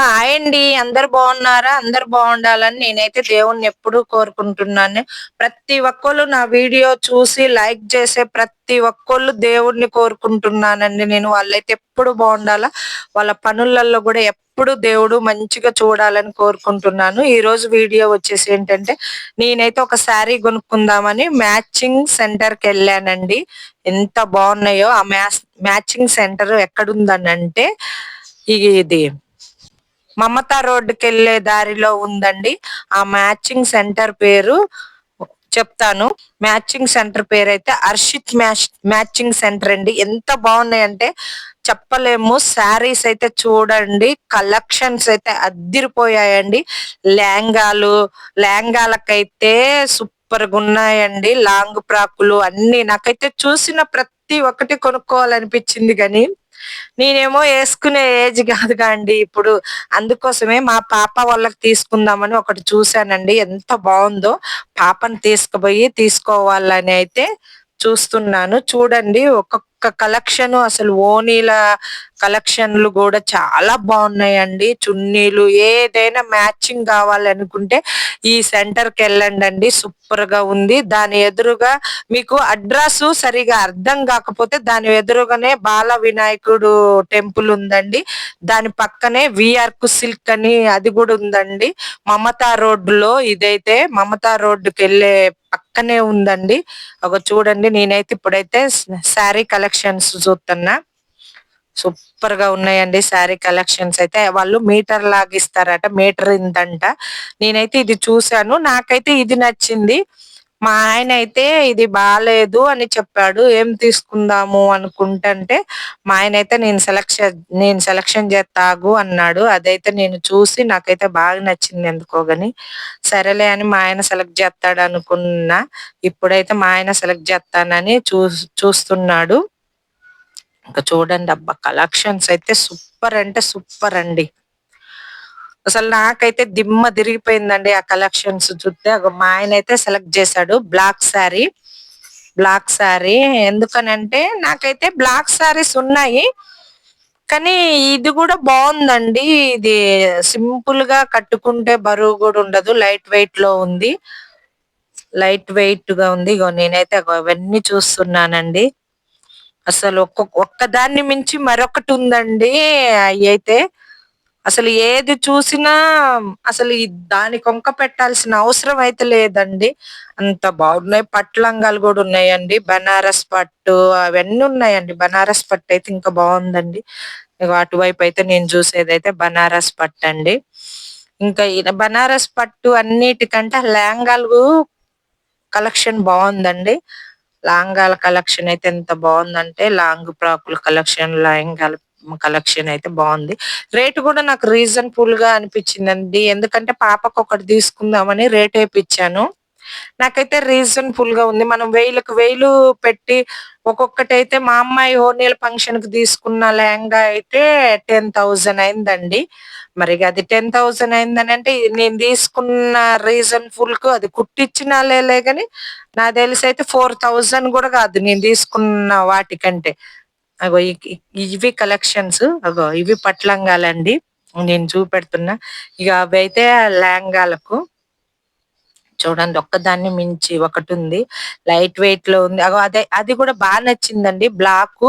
Hi అండి. అందరు బాగున్నారా? అందరు బాగుండాలని నేనైతే దేవుణ్ణి ఎప్పుడూ కోరుకుంటున్నాను. ప్రతి ఒక్కళ్ళు నా వీడియో చూసి లైక్ చేసే ప్రతి ఒక్కళ్ళు దేవుణ్ణి కోరుకుంటున్నానండి. నేను వాళ్ళైతే ఎప్పుడు బాగుండాలా? వాళ్ళ పనులలో కూడా ఎప్పుడు దేవుడు మంచిగా చూడాలని కోరుకుంటున్నాను. ఈ రోజు వీడియో వచ్చేసి ఏంటంటే నేనైతే ఒక శారీ కొనుక్కుందామని మ్యాచింగ్ సెంటర్కి వెళ్ళానండి. ఎంత బాగున్నాయో. ఆ మ్యాచింగ్ సెంటర్ ఎక్కడుందనంటే ఇది మమతా రోడ్డుకి వెళ్ళే దారిలో ఉందండి. ఆ మ్యాచింగ్ సెంటర్ పేరు చెప్తాను. మ్యాచింగ్ సెంటర్ పేరు అయితే హర్షిత్ మ్యాచ్ మ్యాచింగ్ సెంటర్ అండి. ఎంత బాగున్నాయంటే చెప్పలేము. శారీస్ అయితే చూడండి కలెక్షన్స్ అయితే అద్దిరిపోయాయండి. లెహంగాలు లెహంగాలకైతే సూపర్గా ఉన్నాయండి లాంగ్ ఫ్రాకులు అన్ని నాకైతే చూసిన ప్రతి ఒక్కటి కొనుక్కోవాలనిపించింది కానీ నేనేమో వేసుకునే ఏజ్ కాదు కాండి. ఇప్పుడు అందుకోసమే మా పాప వాళ్ళకి తీసుకుందామని ఒకటి చూశానండి. ఎంత బాగుందో పాపని తీసుకుపోయి తీసుకోవాలని అయితే చూస్తున్నాను. చూడండి ఒక్కొక్క కలెక్షన్ అసలు ఓనీల కలెక్షన్లు కూడా చాలా బాగున్నాయండి. చున్నీలు ఏదైనా మ్యాచింగ్ కావాలనుకుంటే ఈ సెంటర్కి వెళ్ళండి అండి సూపర్గా ఉంది. దాని ఎదురుగా మీకు అడ్రస్ సరిగా అర్థం కాకపోతే దాని ఎదురుగానే బాల వినాయకుడు టెంపుల్ ఉందండి. దాని పక్కనే విఆర్కు సిల్క్ అని అది కూడా ఉందండి. మమతా రోడ్డులో లో ఇదైతే మమతా రోడ్డుకి వెళ్ళే పక్కనే ఉందండి. ఒక చూడండి నేనైతే ఇప్పుడైతే శారీ కలెక్షన్స్ చూస్తున్నా. సూపర్గా ఉన్నాయండి శారీ కలెక్షన్స్ అయితే. వాళ్ళు మీటర్ లాగిస్తారట మీటర్ ఇంతంట. నేనైతే ఇది చూశాను. నాకైతే ఇది నచ్చింది. మా ఆయన అయితే ఇది బాగాలేదు అని చెప్పాడు. ఏం తీసుకుందాము అనుకుంటుంటే మా ఆయన అయితే నేను సెలక్షన్ నేను సెలక్షన్ చేస్తాగు అన్నాడు. అదైతే నేను చూసి నాకైతే బాగా నచ్చింది ఎందుకోగని సరేలే అని మా ఆయన సెలెక్ట్ చేస్తాడు అనుకున్నా. ఇప్పుడైతే మా ఆయన సెలెక్ట్ చేస్తానని చూ చూస్తున్నాడు. ఇంకా చూడండి అబ్బా కలెక్షన్స్ అయితే సూపర్ అంటే సూపర్ అండి. అసలు నాకైతే దిమ్మ తిరిగిపోయిందండి ఆ కలెక్షన్స్ చూస్తే. మా ఆయన అయితే సెలెక్ట్ చేశాడు బ్లాక్ శారీ బ్లాక్ శారీ ఎందుకనంటే నాకైతే బ్లాక్ శారీస్ ఉన్నాయి. కానీ ఇది కూడా బాగుందండి. ఇది సింపుల్గా కట్టుకుంటే బరువు కూడా ఉండదు. లైట్ వెయిట్లో ఉంది. లైట్ వెయిట్గా ఉంది. ఇగో నేనైతే అవన్నీ చూస్తున్నానండి. అసలు ఒక్కొక్క ఒక్కదాన్ని మించి మరొకటి ఉందండి. అవి అయితే అసలు ఏది చూసినా అసలు దాని కొంక పెట్టాల్సిన అవసరం అయితే లేదండి. అంత బాగున్నాయి. పట్లంగాలు కూడా ఉన్నాయండి. బనారస్ పట్టు అవన్నీ ఉన్నాయండి. బనారస్ పట్టు అయితే ఇంకా బాగుందండి. అటువైపు అయితే నేను చూసేది అయితే బనారస్ పట్టు అండి. ఇంకా బనారస్ పట్టు అన్నిటికంటే లెహంగాలు కలెక్షన్ బాగుందండి. లాంగాల కలెక్షన్ అయితే ఎంత బాగుందంటే లాంగ్ ఫ్రాకుల కలెక్షన్ లెహంగాల కలెక్షన్ అయితే బాగుంది. రేట్ కూడా నాకు రీజనబుల్గా అనిపించిందండి. ఎందుకంటే పాపకు ఒకటి తీసుకుందామని రేట్ వేయించాను నాకైతే రీజనబుల్గా ఉంది. మనం వేలకు వేలు పెట్టి ఒక్కొక్కటి అయితే మా అమ్మాయి హోనీల ఫంక్షన్కి తీసుకున్న లెహంగా అయితే టెన్ థౌజండ్ అయిందండి. మరి అది టెన్ థౌజండ్ అయిందని అంటే నేను తీసుకున్న రీజన్ ఫుల్కు అది కుట్టించినా లేలే కానీ నా తెలిసి అయితే ఫోర్ థౌజండ్ కూడా కాదు నేను తీసుకున్న వాటికంటే. అగో ఇవి కలెక్షన్స్ అగో ఇవి పట్లంగాలండి. నేను చూపెడుతున్నా. ఇక అవి అయితే లెహంగాలకు చూడండి ఒక్కదాన్ని మించి ఒకటి ఉంది. లైట్ వెయిట్లో ఉంది. అగో అదే అది కూడా బాగా నచ్చిందండి. బ్లాక్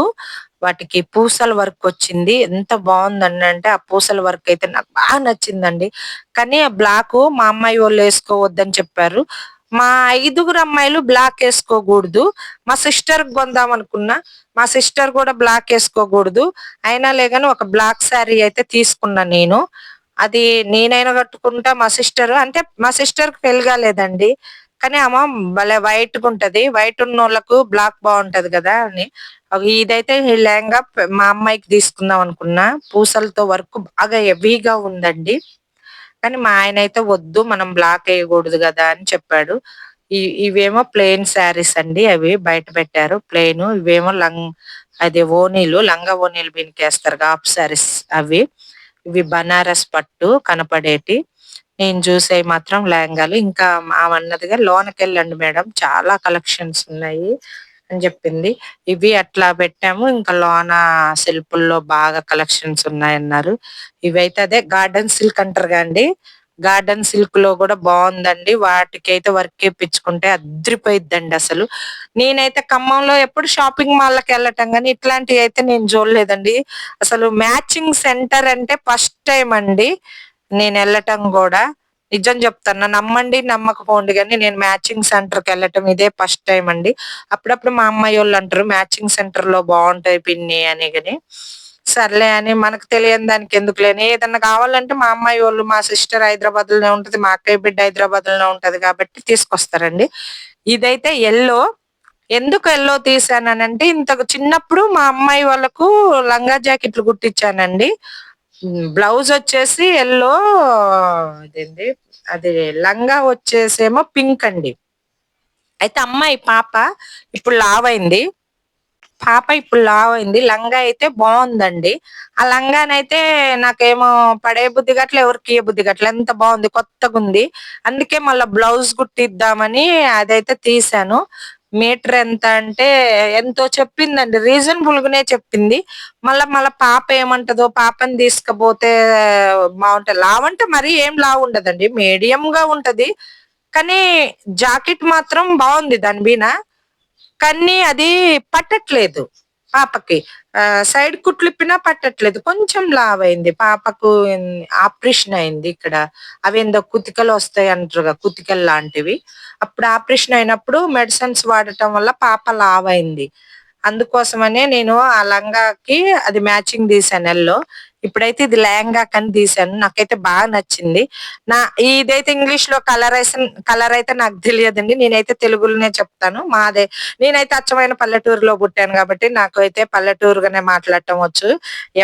వాటికి పూసల వర్క్ వచ్చింది. ఎంత బాగుందండి అంటే ఆ పూసల వర్క్ అయితే నాకు బాగా నచ్చిందండి. కానీ ఆ బ్లాక్ మా అమ్మాయి వాళ్ళు వేసుకోవద్దని చెప్పారు. మా ఐదుగురు అమ్మాయిలు బ్లాక్ వేసుకోకూడదు. మా సిస్టర్ కొందాం అనుకున్నా. మా సిస్టర్ కూడా బ్లాక్ వేసుకోకూడదు. అయినా లేగాని ఒక బ్లాక్ శారీ అయితే తీసుకున్నా నేను. అది నేనైనా కట్టుకుంటా మా సిస్టర్. అంటే మా సిస్టర్కి పెళ్ళగాలేదండి కానీ ఆమె భలే వైట్గా ఉంటది. వైట్ ఉన్న వాళ్ళకు బ్లాక్ బాగుంటది కదా అని. ఇదైతే లెహంగా మా అమ్మాయికి తీసుకుందాం అనుకున్నా. పూసలతో వర్క్ బాగా హెవీగా ఉందండి. కానీ మా ఆయన అయితే వద్దు మనం బ్లాక్ వేయకూడదు కదా అని చెప్పాడు. ఇవేమో ప్లెయిన్ శారీస్ అండి అవి బయట పెట్టారు. ప్లెయిన్ ఇవేమో లంగ్ అది ఓనీలు లంగా ఓనీలు బినికేస్తారు హాఫ్ శారీస్ అవి. ఇవి బనారస్ పట్టు కనపడేటి. నేను చూసేవి మాత్రం లెహంగాలు. ఇంకా ఆమె అన్నదిగా లోనకి వెళ్ళండి మేడం. చాలా కలెక్షన్స్ ఉన్నాయి అని చెప్పింది. ఇవి అట్లా పెట్టాము. ఇంకా లోన సెల్పుల్లో బాగా కలెక్షన్స్ ఉన్నాయన్నారు. ఇవైతే అదే గార్డెన్ సిల్క్ అంటారు అండి. గార్డెన్ సిల్క్లో కూడా బాగుందండి. వాటికైతే వర్క్ వేయించుకుంటే అద్రిపోయిద్దండి అసలు. నేనైతే ఖమ్మంలో ఎప్పుడు షాపింగ్ మాల్కి వెళ్ళటం కానీ ఇట్లాంటివి అయితే నేను చూడలేదండి. అసలు మ్యాచింగ్ సెంటర్ అంటే ఫస్ట్ టైం అండి. నేను వెళ్ళటం కూడా నిజం చెప్తాను నమ్మండి నమ్మకపోండి కానీ నేను మ్యాచింగ్ సెంటర్కి వెళ్ళటం ఇదే ఫస్ట్ టైం అండి. అప్పుడప్పుడు మా అమ్మాయి వాళ్ళు అంటారు మ్యాచింగ్ సెంటర్లో బాగుంటాయి పిన్ని అని కానీ సర్లే అని మనకు తెలియని దానికి ఎందుకు లేని. ఏదన్నా కావాలంటే మా అమ్మాయి వాళ్ళు మా సిస్టర్ హైదరాబాద్లోనే ఉంటది మా అక్కయ్య బిడ్డ హైదరాబాద్లోనే ఉంటది కాబట్టి తీసుకొస్తారండి. ఇదైతే ఎల్లో. ఎందుకు ఎల్లో తీసానంటే ఇంతకు చిన్నప్పుడు మా అమ్మాయి వాళ్ళకు లంగా జాకెట్లు కుట్టించానండి. బ్లౌజ్ వచ్చేసి ఎల్లో అదేంటి అది లంగా వచ్చేసేమో పింక్ అండి. అయితే అమ్మాయి పాప ఇప్పుడు లావైంది. పాప ఇప్పుడు లావ్ అయింది లంగా అయితే బాగుందండి. ఆ లంగానైతే నాకేమో పడే బుద్ధి గట్ల ఎవరికి బుద్ధి గట్ల ఎంత బాగుంది కొత్తగా ఉంది అందుకే మళ్ళీ బ్లౌజ్ కుట్టిద్దామని అదైతే తీసాను మీటర్ ఎంత అంటే ఎంతో చెప్పిందండి. రీజనబుల్ గానే చెప్పింది. మళ్ళా మళ్ళా పాప ఏమంటదో పాపని తీసుకపోతే బాగుంటుంది. లావ్ అంటే మరీ ఏం లావ్ ఉండదండి. మీడియం గా ఉంటది. కానీ జాకెట్ మాత్రం బాగుంది దాని మీద. కానీ అది పట్టట్లేదు. పాపకి. సైడ్ కుట్లు ఇప్పినా పట్టట్లేదు. కొంచెం లావ్ అయింది పాపకు ఆపరేషన్ అయింది ఇక్కడ. అవి ఏందో కుతికలు వస్తాయి అంటారు కదా, కుతికలు లాంటివి. అప్పుడు ఆపరేషన్ అయినప్పుడు మెడిసిన్స్ వాడటం వల్ల పాప లావ్ అయింది అందుకోసమనే నేను ఆ లంగాకి అది మ్యాచింగ్ తీసాను ఎల్లో ఇప్పుడైతే ఇది లెహంగా కని తీసాను. నాకైతే బాగా నచ్చింది. నా ఇదైతే ఇంగ్లీష్లో కలరైజేషన్ కలర్ అయితే నాకు తెలియదండి. నేనైతే తెలుగులోనే చెప్తాను. మాదే నేనైతే అచ్చమైన పల్లెటూరులో పుట్టాను కాబట్టి నాకు అయితే పల్లెటూరుగానే మాట్లాడటం వచ్చు.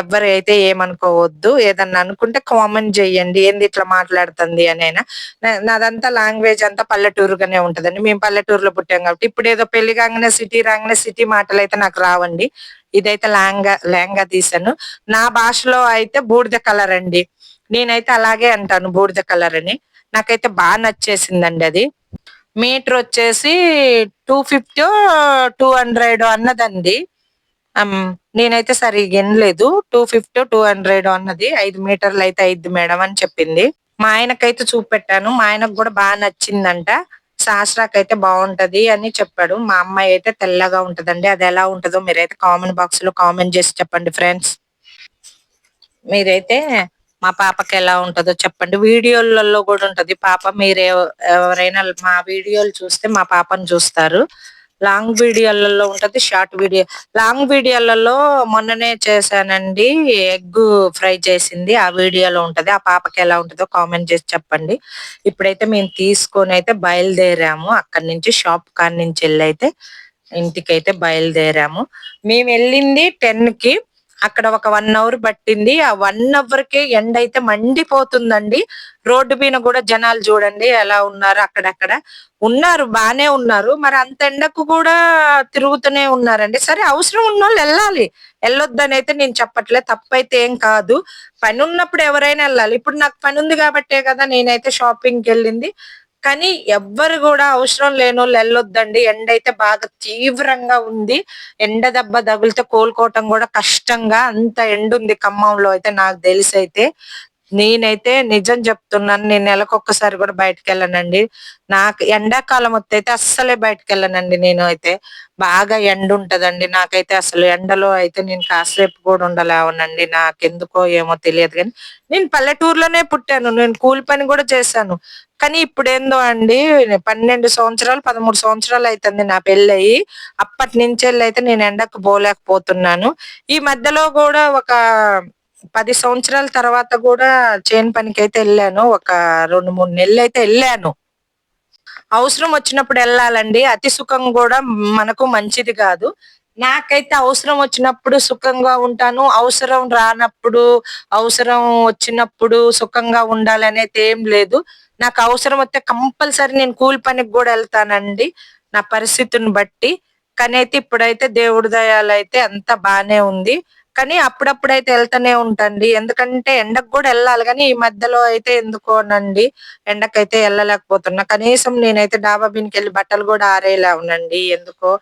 ఎవ్వరు అయితే ఏమనుకోవద్దు. ఏదన్నా అనుకుంటే కామెంట్ చేయండి. ఏంది ఇట్లా మాట్లాడుతుంది అని అయినా నాదంతా లాంగ్వేజ్ అంతా పల్లెటూరుగానే ఉంటదండి. మేము పల్లెటూరులో పుట్టాం కాబట్టి ఇప్పుడు ఏదో పెళ్ళి కాగానే సిటీ రాగానే సిటీ మాటలు అయితే నాకు రావండి. ఇదైతే లాంగా లెహంగా తీసాను. నా భాషలో అయితే బూడిద కలర్ అండి. నేనైతే అలాగే అంటాను బూడిద కలర్ అని. నాకైతే బాగా నచ్చేసిందండి అది. మీటర్ వచ్చేసి టూ ఫిఫ్టీ టూ హండ్రెడ్ అన్నదండి. నేనైతే సరిగ్గా వినలేదు. టూ ఫిఫ్టీ టూ హండ్రెడ్ అన్నది. ఐదు మీటర్లు అయితే ఐదు మేడం అని చెప్పింది. మా ఆయనకైతే చూపెట్టాను. మా ఆయనకు కూడా బాగా నచ్చిందంట. శాస్త్రాకైతే బాగుంటది అని చెప్పాడు. మా అమ్మాయి అయితే తెల్లగా ఉంటదండి. అది ఎలా ఉంటుందో మీరైతే కామెంట్ బాక్స్లో కామెంట్ చేసి చెప్పండి ఫ్రెండ్స్. మీరైతే మా పాపకి ఎలా ఉంటుందో చెప్పండి. వీడియోలలో కూడా ఉంటది. పాప మీరు ఎవరైనా మా వీడియోలు చూస్తే మా పాపను చూస్తారు. లాంగ్ వీడియోలలో ఉంటది షార్ట్ వీడియో. లాంగ్ వీడియోలలో మొన్ననే చేశానండి ఎగ్ ఫ్రై చేసింది. ఆ వీడియోలో ఉంటది ఆ పాపకి ఎలా ఉంటుందో కామెంట్ చేసి చెప్పండి. ఇప్పుడైతే మేము తీసుకొని అయితే బయలుదేరాము. అక్కడి నుంచి షాప్ కాడి నుంచి వెళ్ళి అయితే ఇంటికైతే బయలుదేరాము. మేము వెళ్ళింది టెన్కి అక్కడ ఒక వన్ అవర్ పట్టింది. ఆ వన్ అవర్ కే ఎండ అయితే మండిపోతుందండి. రోడ్డు మీద కూడా జనాలు చూడండి ఎలా ఉన్నారు అక్కడక్కడ. ఉన్నారు బానే ఉన్నారు. మరి అంత ఎండకు కూడా తిరుగుతూనే ఉన్నారండి. సరే అవసరం ఉన్న వాళ్ళు వెళ్ళాలి. వెళ్ళొద్దని అయితే నేను చెప్పట్లే తప్పైతే ఏం కాదు. పని ఉన్నప్పుడు ఎవరైనా వెళ్ళాలి. ఇప్పుడు నాకు పని ఉంది కాబట్టే కదా నేనైతే షాపింగ్కి వెళ్ళింది. కానీ ఎవ్వరు కూడా అవసరం లేని వాళ్ళు వెళ్ళొద్దండి. ఎండ అయితే బాగా తీవ్రంగా ఉంది. ఎండ దెబ్బ తగిలితే కోలుకోవటం కూడా కష్టంగా అంత ఎండ ఉంది ఖమ్మంలో అయితే నాకు తెలిసి అయితే నేనైతే నిజం చెప్తున్నాను నేను నెలకొక్కసారి కూడా బయటకు వెళ్ళనండి నాకు ఎండాకాలం వస్తే అయితే అస్సలే బయటకు వెళ్ళనండి నేను అయితే. బాగా ఎండ ఉంటదండి నాకైతే అసలు ఎండలో అయితే నేను కాసేపు కూడా ఉండలేవనండి నాకెందుకో ఏమో తెలియదు కానీ. నేను పల్లెటూరులోనే పుట్టాను నేను కూలి పని కూడా చేశాను. కానీ ఇప్పుడు ఏందో అండి పన్నెండు సంవత్సరాలు పదమూడు సంవత్సరాలు అవుతుంది నా పెళ్ళయి. అప్పటి నుంచి అయితే నేను ఎండకు పోలేకపోతున్నాను. ఈ మధ్యలో కూడా ఒక పది సంవత్సరాల తర్వాత కూడా చేను పనికి అయితే వెళ్ళాను. ఒక రెండు మూడు నెలలు అయితే వెళ్ళాను. అవసరం వచ్చినప్పుడు వెళ్ళాలండి. అతి సుఖం కూడా మనకు మంచిది కాదు. నాకైతే అవసరం వచ్చినప్పుడు సుఖంగా ఉంటాను. అవసరం రానప్పుడు అవసరం వచ్చినప్పుడు సుఖంగా ఉండాలనేది ఏం లేదు. నాకు అవసరం వస్తే కంపల్సరీ నేను కూలి పనికి కూడా వెళ్తానండి. నా పరిస్థితిని బట్టి. కానీ అయితే ఇప్పుడైతే దేవుడి దయాలు అయితే అంత బాగానే ఉంది. కానీ అప్పుడప్పుడైతే వెళ్తూనే ఉంటండి. ఎందుకంటే ఎండకు కూడా వెళ్ళాలి కానీ ఈ మధ్యలో అయితే ఎందుకోనండి? ఎండకైతే వెళ్ళలేకపోతున్నా. కనీసం నేనైతే డాబా బిన్కి వెళ్ళి బట్టలు కూడా ఆరేలా ఉనండి ఎందుకో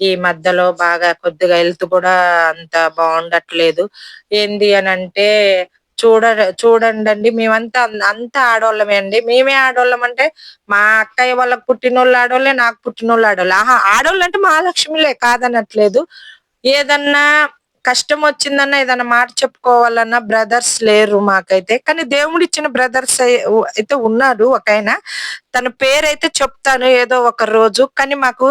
ఈ మధ్యలో బాగా కొద్దిగా హెల్త్ కూడా అంత బాగుండట్లేదు. ఏంది అని అంటే చూడ చూడండి మేమంతా అంతా ఆడోళ్ళమే అండి. మేమే ఆడోళ్ళం అంటే మా అక్కయ్య వాళ్ళకి పుట్టినోళ్ళు ఆడోళ్ళే నాకు పుట్టినోళ్ళు ఆడోళ్ళే. ఆహా ఆడోళ్ళు అంటే మహాలక్ష్మిలే కాదనట్లేదు. ఏదన్నా కష్టం వచ్చిందన్న ఏదన్నా మాట చెప్పుకోవాలన్నా బ్రదర్స్ లేరు మాకైతే. కానీ దేవుడు ఇచ్చిన బ్రదర్స్ అయితే ఉన్నాడు ఒక ఆయన. తన పేరైతే చెప్తాను ఏదో ఒక రోజు. కానీ మాకు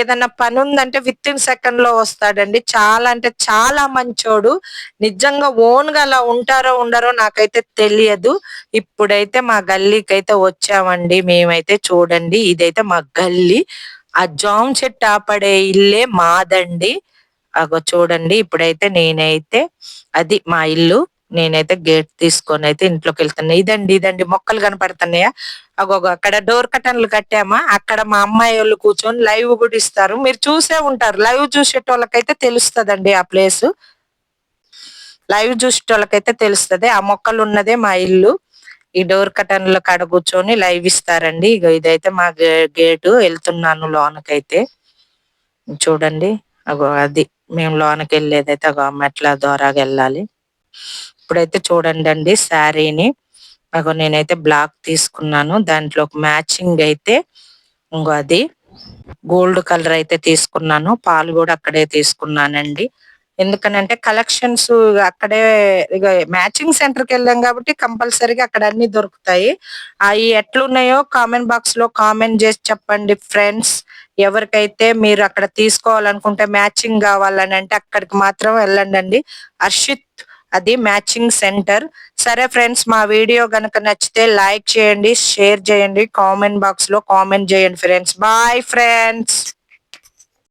ఏదన్నా పని ఉందంటే విత్ ఇన్ సెకండ్లో వస్తాడండి. చాలా అంటే చాలా మంచోడు. నిజంగా ఓన్గా అలా ఉంటారో ఉండరో నాకైతే తెలియదు. ఇప్పుడైతే మా గల్లీకి అయితే వచ్చామండి. మేమైతే చూడండి. ఇదైతే మా గల్లీ. ఆ జామ్ చెట్టు ఆపడే ఇల్లే మాదండి. అగో చూడండి ఇప్పుడైతే నేనైతే అది మా ఇల్లు నేనైతే గేట్ తీసుకొని అయితే ఇంట్లోకి వెళ్తున్నా. ఇదండి ఇదండి మొక్కలు కనపడుతున్నాయా? అగో అక్కడ డోర్ కటన్లు కట్టామా? అక్కడ మా అమ్మాయి వాళ్ళు కూర్చొని లైవ్ కూడా ఇస్తారు. మీరు చూసే ఉంటారు. లైవ్ చూసేటోళ్ళకైతే తెలుస్తదండి ఆ ప్లేస్. లైవ్ చూసేటోళ్ళకైతే తెలుస్తుంది. ఆ మొక్కలు ఉన్నదే మా ఇల్లు. ఈ డోర్ కటన్ల కాడ కూర్చొని లైవ్ ఇస్తారండి. ఇగో ఇదైతే మా గేటు. వెళ్తున్నాను లోనకైతే. చూడండి. అగో అది. మేము లోనకి వెళ్ళేదైతే మెట్ల ద్వారాగా వెళ్ళాలి. ఇప్పుడైతే చూడండి అండి శారీని. నాకు నేనైతే బ్లాక్ తీసుకున్నాను. దాంట్లో ఒక మ్యాచింగ్ అయితే ఇంకో అది. గోల్డ్ కలర్ అయితే తీసుకున్నాను. పాలు కూడా అక్కడే తీసుకున్నానండి. ఎందుకనంటే కలెక్షన్స్ అక్కడే ఇక మ్యాచింగ్ సెంటర్కి వెళ్ళాం కాబట్టి కంపల్సరీగా అక్కడ అన్ని దొరుకుతాయి. అవి ఎట్లున్నాయో కామెంట్ బాక్స్లో కామెంట్ చేసి చెప్పండి ఫ్రెండ్స్ ఎవరికైతే మీరు అక్కడ తీసుకోవాలనుకుంటే మ్యాచింగ్ కావాలని అంటే అక్కడికి మాత్రం వెళ్ళండి హర్షిత్ అది మ్యాచింగ్ సెంటర్ సరే ఫ్రెండ్స్ మా వీడియో కనుక నచ్చితే లైక్ చేయండి షేర్ చేయండి కామెంట్ బాక్స్లో కామెంట్ చేయండి ఫ్రెండ్స్ బాయ్ ఫ్రెండ్స్